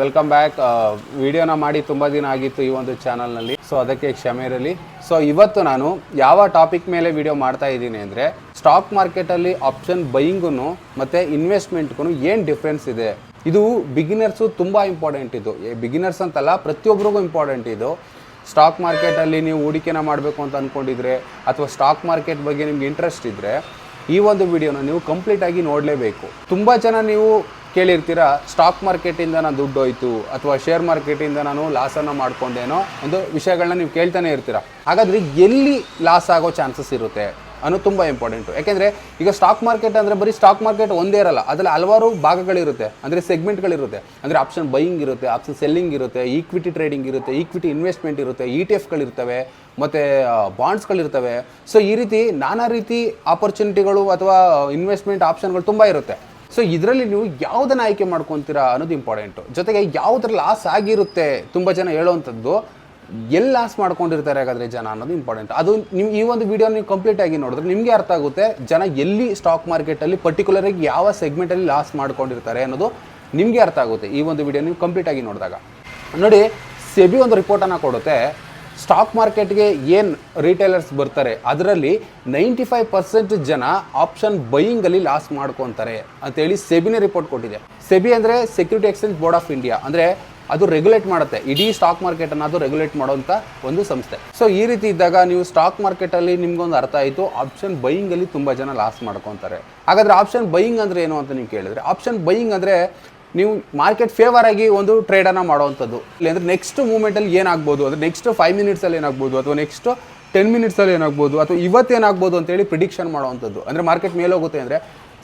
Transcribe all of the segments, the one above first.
Welcome back ವಿಡಿಯೋನ ಮಾಡಿ ತುಂಬ ದಿನ ಆಗಿತ್ತು ಈ ಒಂದು ಚಾನಲ್ನಲ್ಲಿ ಸೊ ಅದಕ್ಕೆ ಕ್ಷಮೆ ಇರಲಿ. ಸೊ ಇವತ್ತು ನಾನು ಯಾವ ಟಾಪಿಕ್ ಮೇಲೆ ವಿಡಿಯೋ ಮಾಡ್ತಾ ಇದ್ದೀನಿ ಅಂದರೆ ಸ್ಟಾಕ್ ಮಾರ್ಕೆಟಲ್ಲಿ ಆಪ್ಷನ್ ಬೈಯಿಂಗೂ ಮತ್ತು ಇನ್ವೆಸ್ಟ್ಮೆಂಟ್ಗೂ ಏನು ಡಿಫ್ರೆನ್ಸ್ ಇದೆ? ಇದು ಬಿಗಿನರ್ಸು ತುಂಬ ಇಂಪಾರ್ಟೆಂಟ್ ಇದು. ಬಿಗಿನರ್ಸ್ ಅಂತಲ್ಲ ಪ್ರತಿಯೊಬ್ಬರಿಗೂ ಇಂಪಾರ್ಟೆಂಟ್ ಇದು. ಸ್ಟಾಕ್ ಮಾರ್ಕೆಟಲ್ಲಿ ನೀವು ಹೂಡಿಕೆನ ಮಾಡಬೇಕು ಅಂತ ಅಂದ್ಕೊಂಡಿದ್ರೆ ಅಥವಾ ಸ್ಟಾಕ್ ಮಾರ್ಕೆಟ್ ಬಗ್ಗೆ ನಿಮ್ಗೆ ಇಂಟ್ರೆಸ್ಟ್ ಇದ್ದರೆ ಈ ಒಂದು ವಿಡಿಯೋನ ನೀವು ಕಂಪ್ಲೀಟಾಗಿ ನೋಡಲೇಬೇಕು. ತುಂಬ ಜನ ನೀವು ಕೇಳಿರ್ತೀರಾ ಸ್ಟಾಕ್ ಮಾರ್ಕೆಟಿಂದ ನಾನು ದುಡ್ಡು ಹೋಯ್ತು ಅಥವಾ ಶೇರ್ ಮಾರ್ಕೆಟಿಂದ ನಾನು ಲಾಸನ್ನು ಮಾಡ್ಕೊಂಡೇನೋ ಒಂದು ವಿಷಯಗಳನ್ನ ನೀವು ಕೇಳ್ತಾನೆ ಇರ್ತೀರಾ? ಹಾಗಾದರೆ ಎಲ್ಲಿ ಲಾಸ್ ಆಗೋ ಚಾನ್ಸಸ್ ಇರುತ್ತೆ ಅನ್ನೋದು ತುಂಬ ಇಂಪಾರ್ಟೆಂಟು ಯಾಕೆಂದರೆ ಈಗ ಸ್ಟಾಕ್ ಮಾರ್ಕೆಟ್ ಅಂದರೆ ಬರೀ ಸ್ಟಾಕ್ ಮಾರ್ಕೆಟ್ ಒಂದೇ ಇರಲ್ಲ, ಅದರಲ್ಲಿ ಹಲವಾರು ಭಾಗಗಳಿರುತ್ತೆ. ಅಂದರೆ ಸೆಗ್ಮೆಂಟ್ಗಳಿರುತ್ತೆ ಅಂದರೆ ಆಪ್ಷನ್ ಬೈಯಿಂಗ್ ಇರುತ್ತೆ ಆಪ್ಷನ್ ಸೆಲ್ಲಿಂಗ್ ಇರುತ್ತೆ ಈಕ್ವಿಟಿ ಟ್ರೇಡಿಂಗ್ ಇರುತ್ತೆ ಈಕ್ವಿಟಿ ಇನ್ವೆಸ್ಟ್ಮೆಂಟ್ ಇರುತ್ತೆ ಇ ಟಿ ಎಫ್ಗಳಿರ್ತವೆ ಮತ್ತು ಬಾಂಡ್ಸ್ಗಳಿರ್ತವೆ ಸೊ ಈ ರೀತಿ ನಾನಾ ರೀತಿ ಆಪರ್ಚುನಿಟಿಗಳು ಅಥವಾ ಇನ್ವೆಸ್ಟ್ಮೆಂಟ್ ಆಪ್ಷನ್ಗಳು ತುಂಬ ಇರುತ್ತೆ. ಸೊ ಇದರಲ್ಲಿ ನೀವು ಯಾವುದನ್ನು ಆಯ್ಕೆ ಮಾಡ್ಕೊತೀರಾ ಅನ್ನೋದು ಇಂಪಾರ್ಟೆಂಟು ಜೊತೆಗೆ ಯಾವುದ್ರ ಲಾಸ್ ಆಗಿರುತ್ತೆ ತುಂಬ ಜನ ಹೇಳೋವಂಥದ್ದು, ಎಲ್ಲಿ ಲಾಸ್ ಮಾಡ್ಕೊಂಡಿರ್ತಾರೆ ಹಾಗಾದರೆ ಜನ ಅನ್ನೋದು ಇಂಪಾರ್ಟೆಂಟ್ ಅದು ನೀವು ಈ ಒಂದು ವಿಡಿಯೋ ನೀವು ಕಂಪ್ಲೀಟ್ ಆಗಿ ನೋಡಿದ್ರೆ ನಿಮಗೆ ಅರ್ಥ ಆಗುತ್ತೆ ಜನ ಎಲ್ಲಿ ಸ್ಟಾಕ್ ಮಾರ್ಕೆಟಲ್ಲಿ ಪರ್ಟಿಕ್ಯುಲರಾಗಿ ಯಾವ ಸೆಗ್ಮೆಂಟಲ್ಲಿ ಲಾಸ್ ಮಾಡ್ಕೊಂಡಿರ್ತಾರೆ ಅನ್ನೋದು ನಿಮಗೆ ಅರ್ಥ ಆಗುತ್ತೆ ಈ ಒಂದು ವಿಡಿಯೋ ನೀವು ಕಂಪ್ಲೀಟ್ ಆಗಿ ನೋಡಿದಾಗ. ನೋಡಿ ಸೆಬಿ ಒಂದು ರಿಪೋರ್ಟನ್ನು ಕೊಡುತ್ತೆ. ಸ್ಟಾಕ್ ಮಾರ್ಕೆಟ್ಗೆ ಏನು ರಿಟೇಲರ್ಸ್ ಬರ್ತಾರೆ, ಅದರಲ್ಲಿ ನೈಂಟಿ ಫೈವ್ ಪರ್ಸೆಂಟ್ ಜನ ಆಪ್ಷನ್ ಬೈಯಿಂಗಲ್ಲಿ ಲಾಸ್ ಮಾಡ್ಕೊತಾರೆ ಅಂತೇಳಿ ಸೆಬಿನೇ ರಿಪೋರ್ಟ್ ಕೊಟ್ಟಿದೆ. ಸೆಬಿ ಅಂದರೆ security exchange board of India ಅಂದರೆ ಅದು ರೆಗ್ಯುಲೇಟ್ ಮಾಡುತ್ತೆ. ಇಡೀ ಸ್ಟಾಕ್ ಮಾರ್ಕೆಟನ್ನು ಅದು ರೆಗ್ಯುಲೇಟ್ ಮಾಡುವಂಥ ಒಂದು ಸಂಸ್ಥೆ. ಸೊ ಈ ರೀತಿ ಇದ್ದಾಗ ನೀವು ಸ್ಟಾಕ್ ಮಾರ್ಕೆಟಲ್ಲಿ ನಿಮ್ಗೊಂದು ಅರ್ಥ ಆಯಿತು ಆಪ್ಷನ್ ಬೈಯಿಂಗಲ್ಲಿ ತುಂಬ ಜನ ಲಾಸ್ ಮಾಡ್ಕೊತಾರೆ. ಹಾಗಾದರೆ ಆಪ್ಷನ್ ಬೈಯಿಂಗ್ ಅಂದರೆ ಏನು ಅಂತ ನೀವು ಕೇಳಿದ್ರೆ ಆಪ್ಷನ್ ಬೈಯಿಂಗ್ ಅಂದರೆ ನೀವು ಮಾರ್ಕೆಟ್ ಫೇವರ್ ಆಗಿ ಒಂದು ಟ್ರೇಡನ್ನು ಮಾಡುವಂಥದ್ದು. ಇಲ್ಲಾಂದ್ರೆ ನೆಕ್ಸ್ಟ್ ಮೂಮೆಂಟಲ್ಲಿ ಏನಾಗ್ಬೋದು? ಅಂದರೆ ನೆಕ್ಸ್ಟ್ ಫೈವ್ ಮಿನಿಟ್ಸಲ್ಲಿ ಏನಾಗ್ಬೋದು? ಅಥವಾ ನೆಕ್ಸ್ಟ್ ಟೆನ್ ಮಿನಿಟ್ಸಲ್ಲಿ ಏನಾಗ್ಬೋದು? ಅಥವಾ ಇವತ್ತೇನಾಗ್ಬೋದು ಅಂತೇಳಿ ಪ್ರಿಡಿಕ್ಷನ್ ಮಾಡುವಂಥದ್ದು. ಅಂದರೆ ಮಾರ್ಕೆಟ್ ಮೇಲೆ ಹೋಗುತ್ತೆ ಅಂದರೆ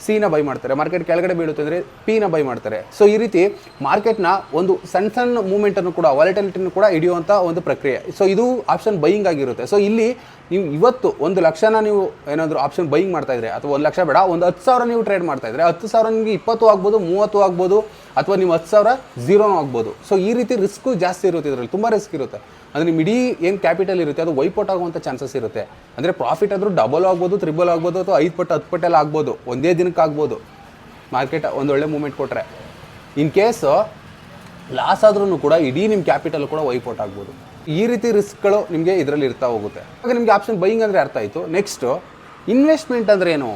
ಸಿನ ಬೈ ಮಾಡ್ತಾರೆ. ಮಾರ್ಕೆಟ್ ಕೆಳಗಡೆ ಬೀಳುತ್ತೆ ಅಂದರೆ ಪಿನ ಬೈ ಮಾಡ್ತಾರೆ. ಸೊ ಈ ರೀತಿ ಮಾರ್ಕೆಟ್ನ ಒಂದು ಸಣ್ಣ ಸಣ್ಣ ಮೂಮೆಂಟನ್ನು ಕೂಡ ವಾಲಿಟಾಲಿಟಿಯನ್ನು ಕೂಡ ಹಿಡಿಯುವಂಥ ಒಂದು ಪ್ರಕ್ರಿಯೆ. ಸೊ ಇದು ಆಪ್ಷನ್ ಬೈಯಿಂಗ್ ಆಗಿರುತ್ತೆ. ಸೊ ಇಲ್ಲಿ ನೀವು ಇವತ್ತು ಒಂದು ಲಕ್ಷನ ನೀವು ಏನಾದರೂ ಆಪ್ಷನ್ ಬೈಯಿಂಗ್ ಮಾಡ್ತಾ ಇದ್ರೆ, ಅಥವಾ ಒಂದು ಲಕ್ಷ ಬೇಡ, ಒಂದು ಹತ್ತು ಸಾವಿರ ನೀವು ಟ್ರೇಡ್ ಮಾಡ್ತಾ ಇದ್ರೆ, ಹತ್ತು ಸಾವಿರ ನಿಮಗೆ ಇಪ್ಪತ್ತು ಆಗ್ಬೋದು, ಮೂವತ್ತು ಆಗ್ಬೋದು ಅಥವಾ ನೀವು ಹತ್ತು ಸಾವಿರ ಝೀರೋನೂ ಆಗ್ಬೋದು. ಸೊ ಈ ರೀತಿ ರಿಸ್ಕು ಜಾಸ್ತಿ ಇರುತ್ತೆ ಇದರಲ್ಲಿ. ತುಂಬ ರಿಸ್ಕ್ ಇರುತ್ತೆ. ಅಂದರೆ ನಿಮ್ಮ ಇಡೀ ಏನು ಕ್ಯಾಪಿಟಲ್ ಇರುತ್ತೆ, ಅದು ವೈಪೌಟ್ ಆಗುವಂಥ ಚಾನ್ಸಸ್ ಇರುತ್ತೆ. ಅಂದರೆ ಪ್ರಾಫಿಟ್ ಆದರೂ ಡಬಲ್ ಆಗ್ಬೋದು ತ್ರಿಬಲ್ ಆಗ್ಬೋದು, ಅಥವಾ ಐದು ಪಟ್ಟು, ಹತ್ತು ಪಟ್ಟೆಲ್ಲ ಆಗ್ಬೋದು. ಒಂದೇ ದಿನಕ್ಕೆ ಆಗ್ಬೋದು. ಮಾರ್ಕೆಟ್ ಒಂದು ಒಳ್ಳೆ ಮೂಮೆಂಟ್ ಕೊಟ್ಟರೆ ಇನ್ ಕೇಸ್ ಲಾಸ್ ಆದ್ರೂ ಕೂಡ ಇಡೀ ನಿಮ್ಮ ಕ್ಯಾಪಿಟಲ್ ಕೂಡ ವೈಪೌಟ್ ಆಗ್ಬೋದು. ಈ ರೀತಿ ರಿಸ್ಕ್ಗಳು ನಿಮಗೆ ಇದರಲ್ಲಿ ಇರ್ತಾ ಹೋಗುತ್ತೆ. ಹಾಗೆ ನಿಮಗೆ ಆಪ್ಷನ್ ಬೈಯಿಂಗ್ ಅಂದರೆ ಅರ್ಥ ಆಯಿತು. ನೆಕ್ಸ್ಟು ಇನ್ವೆಸ್ಟ್ಮೆಂಟ್ ಅಂದರೆ ಏನು?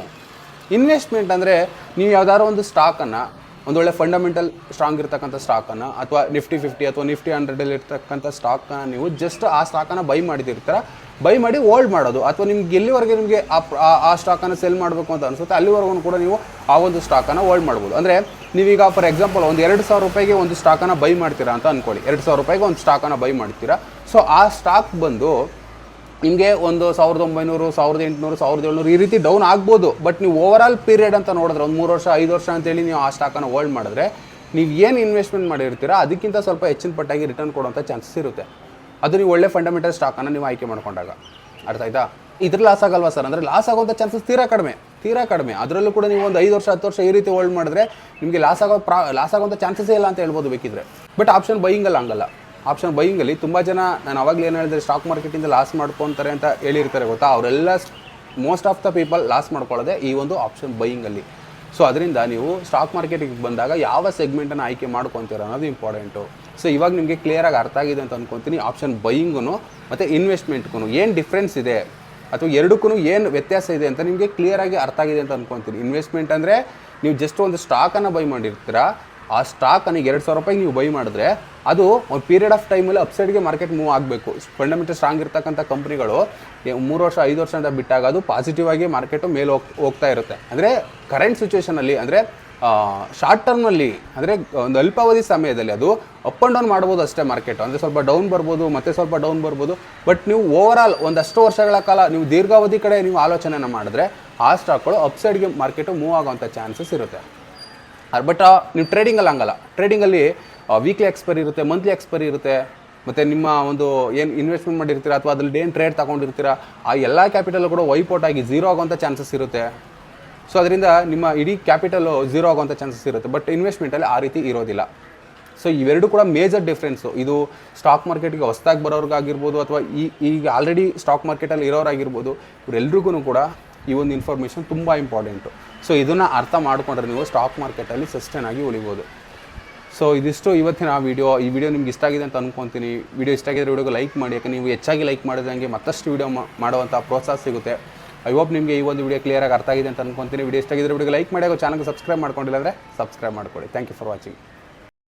ಇನ್ವೆಸ್ಟ್ಮೆಂಟ್ ಅಂದರೆ ನೀವು ಯಾವ್ದಾದ್ರು ಒಂದು ಸ್ಟಾಕನ್ನು ಒಂದು ಒಳ್ಳೆ ಫಂಡಮೆಂಟಲ್ ಸ್ಟ್ರಾಂಗ್ ಇರ್ತಕ್ಕಂಥ ಸ್ಟಾಕನ್ನು ಅಥವಾ ನಿಫ್ಟಿ ಫಿಫ್ಟಿ ಅಥವಾ ನಿಫ್ಟಿ ಹಂಡ್ರೆಡಲ್ಲಿ ಇರ್ತಕ್ಕಂಥ ಸ್ಟಾಕನ್ನು ನೀವು ಜಸ್ಟ್ ಆ ಸ್ಟಾಕನ್ನು ಬೈ ಮಾಡಿದಿರ್ತೀರ. ಬೈ ಮಾಡಿ ಹೋಲ್ಡ್ ಮಾಡೋದು. ಅಥವಾ ನಿಮ್ಗೆ ಎಲ್ಲಿವರೆಗೆ ನಿಮಗೆ ಆ ಸ್ಟಾಕನ್ನು ಸೆಲ್ ಮಾಡಬೇಕು ಅಂತ ಅನಿಸುತ್ತೆ ಅಲ್ಲಿವರೆಗೂ ಕೂಡ ನೀವು ಆ ಒಂದು ಸ್ಟಾಕನ್ನು ಹೋಲ್ಡ್ ಮಾಡ್ಬೋದು. ಅಂದರೆ ನೀವೀಗ ಫಾರ್ ಎಕ್ಸಾಂಪಲ್ ಒಂದು ಎರಡು ಸಾವಿರ ರೂಪಾಯಿಗೆ ಒಂದು ಸ್ಟಾಕನ್ನು ಬೈ ಮಾಡ್ತೀರಾ ಅಂತ ಅಂದ್ಕೊಳ್ಳಿ ಎರಡು ಸಾವಿರ ರೂಪಾಯಿಗೆ ಒಂದು ಸ್ಟಾಕನ್ನು ಬೈ ಮಾಡ್ತೀರಾ. ಸೊ ಆ ಸ್ಟಾಕ್ ಬಂದು ನಿಮಗೆ ಒಂದು ಸಾವಿರದ ಒಂಬೈನೂರು, ಸಾವಿರದ ಎಂಟುನೂರು, ಸಾವಿರದ ಏಳ್ನೂರು ಈ ರೀತಿ ಡೌನ್ ಆಗ್ಬೋದು. ಬಟ್ ನೀವು ಓವರ್ ಆಲ್ ಪೀರಿಯಡ್ ಅಂತ ನೋಡಿದ್ರೆ ಒಂದು ಮೂರು ವರ್ಷ, ಐದು ವರ್ಷ ಅಂತೇಳಿ ನೀವು ಆ ಸ್ಟಾಕನ್ನು ಹೋಲ್ಡ್ ಮಾಡಿದ್ರೆ ನೀವು ಏನು ಇನ್ವೆಸ್ಟ್ಮೆಂಟ್ ಮಾಡಿರ್ತೀರಾ, ಅದಕ್ಕಿಂತ ಸ್ವಲ್ಪ ಹೆಚ್ಚಿನ ಪಟ್ಟಾಗಿ ರಿಟರ್ನ್ ಕೊಡುವಂಥ ಚಾನ್ಸಸ್ ಇರುತ್ತೆ. ಅದು ನೀವು ಒಳ್ಳೆ ಫಂಡಮೆಂಟಲ್ ಸ್ಟಾಕನ್ನು ನೀವು ಆಯ್ಕೆ ಮಾಡ್ಕೊಂಡಾಗ. ಅರ್ಥ ಆಯ್ತಾ? ಇದ್ರ ಲಾಸ್ ಆಗಲ್ವಾ ಸರ್ ಅಂದರೆ ಲಾಸ್ ಆಗುವಂಥ ಚಾನ್ಸಸ್ ತೀರಾ ಕಡಿಮೆ ತೀರಾ ಕಡಿಮೆ. ಅದರಲ್ಲೂ ಕೂಡ ನೀವು ಒಂದು ಐದು ವರ್ಷ, ಹತ್ತು ವರ್ಷ ಈ ರೀತಿ ಹೋಲ್ಡ್ ಮಾಡಿದ್ರೆ ನಿಮಗೆ ಲಾಸ್ ಆಗೋ ಪ್ರಾ ಲಾಸ್ ಆಗುವಂಥ ಚಾನ್ಸಸ್ಸೇ ಇಲ್ಲ ಅಂತ ಹೇಳ್ಬೋದು ಬೇಕಿದ್ರೆ. ಬಟ್ ಆಪ್ಷನ್ ಬೈಯಿಂಗಲ್ಲ ಹಂಗಲ್ಲ. ಆಪ್ಷನ್ ಬೈಯಿಂಗಲ್ಲಿ ತುಂಬ ಜನ ನಾನು ಅವಾಗಲೇ ಏನು ಹೇಳಿದ್ರೆ ಸ್ಟಾಕ್ ಮಾರ್ಕೆಟಿಂದ ಲಾಸ್ ಮಾಡ್ಕೊತಾರೆ ಅಂತ ಹೇಳಿರ್ತಾರೆ ಗೊತ್ತಾ? ಅವರೆಲ್ಲ most of the people loss ಮಾಡ್ಕೊಳ್ಳೋದೆ ಈ ಒಂದು ಆಪ್ಷನ್ ಬೈಯಿಂಗಲ್ಲಿ. ಸೊ ಅದರಿಂದ ನೀವು ಸ್ಟಾಕ್ ಮಾರ್ಕೆಟಿಗೆ ಬಂದಾಗ ಯಾವ ಸೆಗ್ಮೆಂಟನ್ನು ಆಯ್ಕೆ ಮಾಡ್ಕೊತೀರ ಅನ್ನೋದು ಇಂಪಾರ್ಟೆಂಟು ಸೊ ಇವಾಗ ನಿಮಗೆ ಕ್ಲಿಯರಾಗಿ ಅರ್ಥ ಆಗಿದೆ ಅಂತ ಅನ್ಕೊಂತೀನಿ. ಆಪ್ಷನ್ ಬೈಯಿಂಗೂ ಮತ್ತು ಇನ್ವೆಸ್ಟ್ಮೆಂಟ್ಗೂ ಏನು ಡಿಫ್ರೆನ್ಸ್ ಇದೆ? ಅಥವಾ ಎರಡಕ್ಕೂ ಏನು ವ್ಯತ್ಯಾಸ ಇದೆ ಅಂತ ನಿಮಗೆ ಕ್ಲಿಯರಾಗಿ ಅರ್ಥ ಆಗಿದೆ ಅಂತ ಅನ್ಕೊಂತೀನಿ. ಇನ್ವೆಸ್ಟ್ಮೆಂಟ್ ಅಂದರೆ ನೀವು ಜಸ್ಟ್ ಒಂದು ಸ್ಟಾಕನ್ನು ಬೈ ಮಾಡಿರ್ತೀರಾ? ಆ ಸ್ಟಾಕನ್ನು ಎರಡು ಸಾವಿರ ರೂಪಾಯಿಗೆ ನೀವು ಬೈ ಮಾಡಿದ್ರೆ ಅದು ಒಂದು ಪೀರಿಯಡ್ ಆಫ್ ಟೈಮಲ್ಲಿ ಅಪ್ಸೈಡ್ಗೆ ಮಾರ್ಕೆಟ್ ಮೂವ್ ಆಗಬೇಕು. ಫಂಡಮೆಂಟಲ್ ಸ್ಟ್ರಾಂಗ್ ಇರ್ತಕ್ಕಂಥ ಕಂಪ್ನಿಗಳು ಮೂರು ವರ್ಷ, ಐದು ವರ್ಷ ಅಂತ ಬಿಟ್ಟಾಗ ಅದು ಪಾಸಿಟಿವ್ ಆಗಿ ಮಾರ್ಕೆಟು ಮೇಲೆ ಹೋಗ್, ಹೋಗ್ತಾ ಇರುತ್ತೆ. ಅಂದರೆ ಕರೆಂಟ್ ಸಿಚುವೇಷನಲ್ಲಿ ಅಂದರೆ ಶಾರ್ಟ್ ಟರ್ಮ್ನಲ್ಲಿ ಅಂದರೆ, ಒಂದು ಅಲ್ಪಾವಧಿ ಸಮಯದಲ್ಲಿ ಅದು ಅಪ್ ಆ್ಯಂಡ್ ಡೌನ್ ಮಾಡ್ಬೋದು ಅಷ್ಟೇ ಮಾರ್ಕೆಟ್ ಅಂದರೆ ಸ್ವಲ್ಪ ಡೌನ್ ಬರ್ಬೋದು, ಮತ್ತೆ ಸ್ವಲ್ಪ ಡೌನ್ ಬರ್ಬೋದು. ಬಟ್ ನೀವು ಓವರ್ ಆಲ್ ಒಂದಷ್ಟು ವರ್ಷಗಳ ಕಾಲ ನೀವು ದೀರ್ಘಾವಧಿ ಕಡೆ ನೀವು ಆಲೋಚನೆನ ಮಾಡಿದ್ರೆ ಆ ಸ್ಟಾಕ್ಗಳು ಅಪ್ಸೈಡ್ಗೆ ಮಾರ್ಕೆಟು ಮೂವ್ ಆಗೋವಂಥ ಚಾನ್ಸಸ್ ಇರುತ್ತೆ. ಬಟ್ ನೀವು ಟ್ರೇಡಿಂಗಲ್ಲಿ ಹಂಗಲ್ಲ. ಟ್ರೇಡಿಂಗಲ್ಲಿ ವೀಕ್ಲಿ ಎಕ್ಸ್ಪೈರಿ ಇರುತ್ತೆ ಮಂತ್ಲಿ ಎಕ್ಸ್ಪೈರಿ ಇರುತ್ತೆ, ಮತ್ತು ನಿಮ್ಮ ಒಂದು ಏನು ಇನ್ವೆಸ್ಟ್ಮೆಂಟ್ ಮಾಡಿರ್ತೀರ ಅಥವಾ ಅದ್ರಲ್ಲಿ ಏನು ಟ್ರೇಡ್ ತೊಗೊಂಡಿರ್ತೀರ, ಆ ಎಲ್ಲ ಕ್ಯಾಪಿಟಲ್ ಕೂಡ ವೈಪೌಟ್ ಆಗಿ ಝೀರೋ ಆಗುವಂಥ ಚಾನ್ಸಸ್ ಇರುತ್ತೆ. ಸೊ ಅದರಿಂದ ನಿಮ್ಮ ಇಡೀ ಕ್ಯಾಪಿಟಲು ಝೀರೋ ಆಗುವಂಥ ಚಾನ್ಸಸ್ ಇರುತ್ತೆ. ಬಟ್ ಇನ್ವೆಸ್ಟ್ಮೆಂಟಲ್ಲಿ ಆ ರೀತಿ ಇರೋದಿಲ್ಲ. ಸೊ ಇವೆರಡು ಕೂಡ ಮೇಜರ್ ಡಿಫ್ರೆನ್ಸು ಇದು ಸ್ಟಾಕ್ ಮಾರ್ಕೆಟ್ಗೆ ಹೊಸ್ದಾಗಿ ಬರೋರ್ಗಾಗಿರ್ಬೋದು ಅಥವಾ ಈ, ಈಗ ಆಲ್ರೆಡಿ ಸ್ಟಾಕ್ ಮಾರ್ಕೆಟಲ್ಲಿ ಇರೋರಾಗಿರ್ಬೋದು ಇವರೆಲ್ರಿಗೂ ಕೂಡ ಈ ಒಂದು ಇನ್ಫಾರ್ಮೇಷನ್ ತುಂಬ ಇಂಪಾರ್ಟೆಂಟು ಸೊ ಇದನ್ನು ಅರ್ಥ ಮಾಡಿಕೊಂಡ್ರೆ ನೀವು ಸ್ಟಾಕ್ ಮಾರ್ಕೆಟಲ್ಲಿ ಸಸ್ಟೈನ್ ಆಗಿ ಉಳಿಬೋದು. ಸೊ ಇದಿಷ್ಟು ಇವತ್ತಿನ ವಿಡಿಯೋ ಈ ವಿಡಿಯೋ ನಿಮ್ಗೆ ಇಷ್ಟ ಆಗಿದೆ ಅಂತ ಅನ್ಕೊಂತೀನಿ. ವಿಡಿಯೋ ಇಷ್ಟ ಆಗಿದ್ರೆ ವಿಡಿಯೋಗೆ ಲೈಕ್ ಮಾಡಿ. ಯಾಕೆ ನೀವು ಹೆಚ್ಚಾಗಿ ಲೈಕ್ ಮಾಡಿದಂಗೆ ಮತ್ತಷ್ಟು ವಿಡಿಯೋ ಮಾಡುವಂಥ ಪ್ರೋತ್ಸಾಹ ಸಿಗುತ್ತೆ. ಐ ಹೋಪ್ ನಿಮಗೆ ಈ ಒಂದು ವಿಡಿಯೋ ಕ್ಲಿಯರಾಗಿ ಅರ್ಥ ಆಗಿದೆ ಅಂತ ಅನ್ಕೊಂತೀನಿ. ವಿಡಿಯೋ ಇಷ್ಟ ಆಗಿದ್ರೆ ವಿಡಿಯೋಗೆ ಲೈಕ್ ಮಾಡಿ ಹಾಗೂ ಚಾನಲ್ಗೆ ಸಬ್ಸ್ಕ್ರೈಬ್ ಮಾಡ್ಕೊಂಡಿಲ್ಲ ಅಂದರೆ ಸಬ್ಸ್ಕ್ರೈಬ್ ಮಾಡ್ಕೊಳ್ಳಿ. Thank you for watching